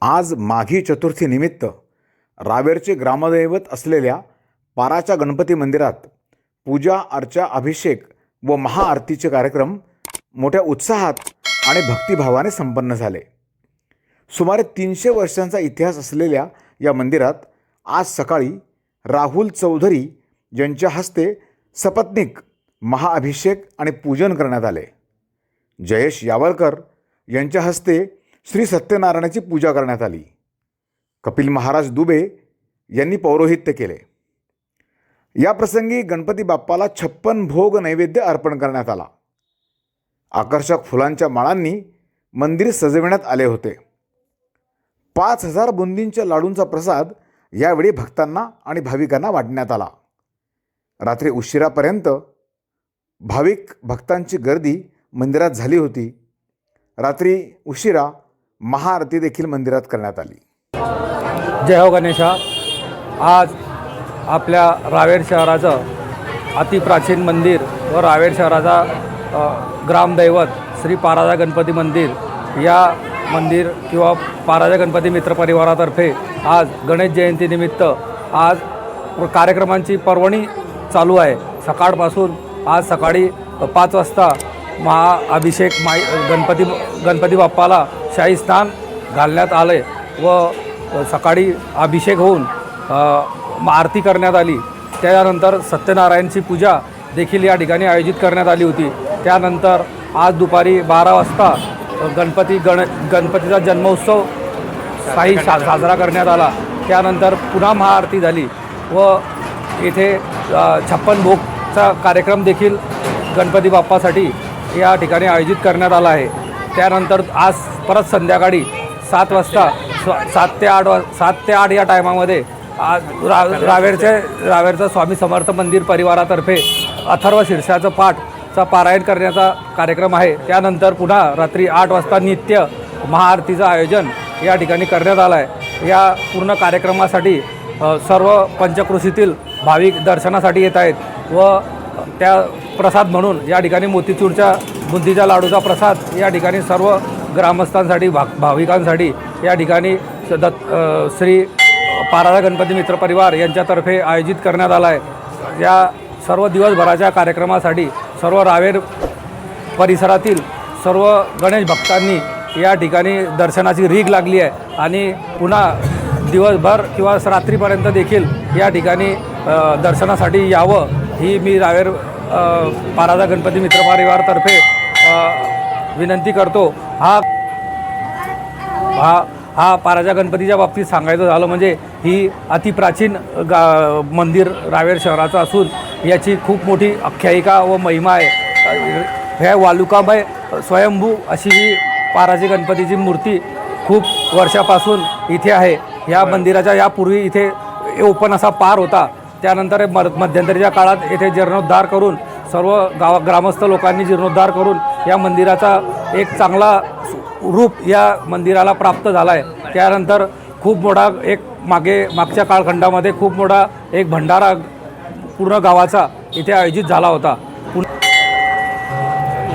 आज माघी चतुर्थीनिमित्त रावेरचे ग्रामदैवत असलेल्या पाराच्या गणपती मंदिरात पूजा अर्चा अभिषेक व महाआरतीचे कार्यक्रम मोठ्या उत्साहात आणि भक्तिभावाने संपन्न झाले. सुमारे तीनशे वर्षांचा इतिहास असलेल्या या मंदिरात आज सकाळी राहुल चौधरी यांच्या हस्ते सपत्निक महाअभिषेक आणि पूजन करण्यात आले. जयेश यावलकर यांच्या हस्ते श्री सत्यनारायणाची पूजा करण्यात आली. कपिल महाराज दुबे यांनी पौरोहित्य केले. या प्रसंगी गणपती बाप्पाला छप्पन भोग नैवेद्य अर्पण करण्यात आला. आकर्षक फुलांच्या माळांनी मंदिर सजविण्यात आले होते. पाच हजार बुंदींच्या लाडूंचा प्रसाद यावेळी भक्तांना आणि भाविकांना वाटण्यात आला. रात्री उशिरापर्यंत भाविक भक्तांची गर्दी मंदिरात झाली होती. रात्री उशिरा महाआरती देखील मंदिरात करण्यात आली. जय हो गणेशा. आज आपल्या रावेर शहराचं अतिप्राचीन मंदिर व रावेर शहराचा ग्रामदैवत श्री पाराजा गणपती मंदिर या मंदिर किंवा पाराजा गणपती मित्र परिवारातर्फे आज गणेश जयंतीनिमित्त आज कार्यक्रमांची पर्वणी चालू आहे. सकाळपासून आज सकाळी पाच वाजता महाअभिषेक माई गणपती गणपती बाप्पाला शाही स्नान घालण्यात आले व सकाळी अभिषेक होऊन आरती करण्यात आली. त्यानंतर सत्यनारायणची पूजा देखील या ठिकाणी आयोजित करण्यात आली होती. त्यानंतर आज दुपारी बारा वाजता गणपती गण गणपतीचा जन्मोत्सव साई सा साजरा करण्यात आला. त्यानंतर पुन्हा महाआरती झाली व येथे छप्पन भोगचा कार्यक्रम देखील गणपती बाप्पासाठी या ठिकाणी आयोजित करण्यात आला आहे. त्यानंतर आज परत संध्याकाळी सात वाजता स्व- सात ते आठ वा सात ते आठ या टायमामध्ये आज रा रावेरचे रावेरचं स्वामी समर्थ मंदिर परिवारातर्फे अथर्व शीर्षाचं पाठचा पारायण करण्याचा कार्यक्रम आहे. त्यानंतर पुन्हा रात्री आठ वाजता नित्य महाआरतीचं आयोजन या ठिकाणी करण्यात आलं आहे या पूर्ण कार्यक्रमासाठी सर्व पंचकृषीतील भाविक दर्शनासाठी येत आहेत व त्या प्रसाद म्हणून या ठिकाणी मोतीचूरच्या बुंदीच्या लाडूचा प्रसाद या ठिकाणी सर्व ग्रामस्थांसाठी भा भाविकांसाठी या ठिकाणी स- दत्त श्री पाराळा गणपती मित्र परिवार यांच्यातर्फे आयोजित करण्यात आला आहे. या सर्व दिवसभराच्या कार्यक्रमासाठी सर्व रावेर परिसरातील सर्व गणेश भक्तांनी या ठिकाणी दर्शनाची रीग लागली आहे आणि पुन्हा दिवसभर किंवा रात्रीपर्यंत देखील या ठिकाणी दर्शनासाठी यावं ही मी रावेर पारादा पाराजा गणपती मित्र परिवारतर्फे विनंती करतो. हा हा हा पाराजा गणपतीच्या बाबतीत सांगायचं झालं म्हणजे ही अतिप्राचीन गा मंदिर रावेर शहराचं असून याची खूप मोठी आख्यायिका व महिमा आहे. ह्या वालुकामय स्वयंभू अशी ही पाराजी गणपतीची मूर्ती खूप वर्षापासून इथे आहे. या मंदिराच्या यापूर्वी इथे ओपन असा पार होता. त्यानंतर म मध्यंतरीच्या काळात येथे जीर्णोद्धार करून सर्व गाव ग्रामस्थ लोकांनी जीर्णोद्धार करून या मंदिराचा एक चांगला रूप या मंदिराला प्राप्त झाला आहे त्यानंतर खूप मोठा एक मागे मागच्या कालखंडामध्ये खूप मोठा एक भंडारा पूर्ण गावाचा इथे आयोजित झाला होता.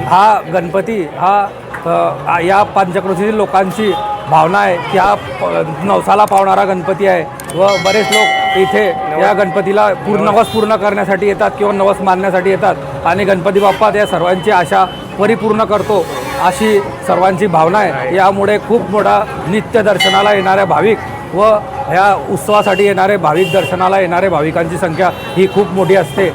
हा गणपती हा या पंचक्रोशीतील लोकांची भावना आहे की हा नवसाला पावणारा गणपती आहे व बरेच लोक इथे या. गणपतीला पूर्ण नवस पूर्ण करण्यासाठी येतात किंवा नवस मानण्यासाठी येतात. आणि गणपती बाप्पा त्या सर्वांची आशा परिपूर्ण करतो अशी सर्वांची भावना आहे. यामुळे खूप मोठा नित्य दर्शनाला येणाऱ्या भाविक व ह्या उत्सवासाठी येणारे भाविक दर्शनाला येणारे भाविकांची संख्या ही खूप मोठी असते.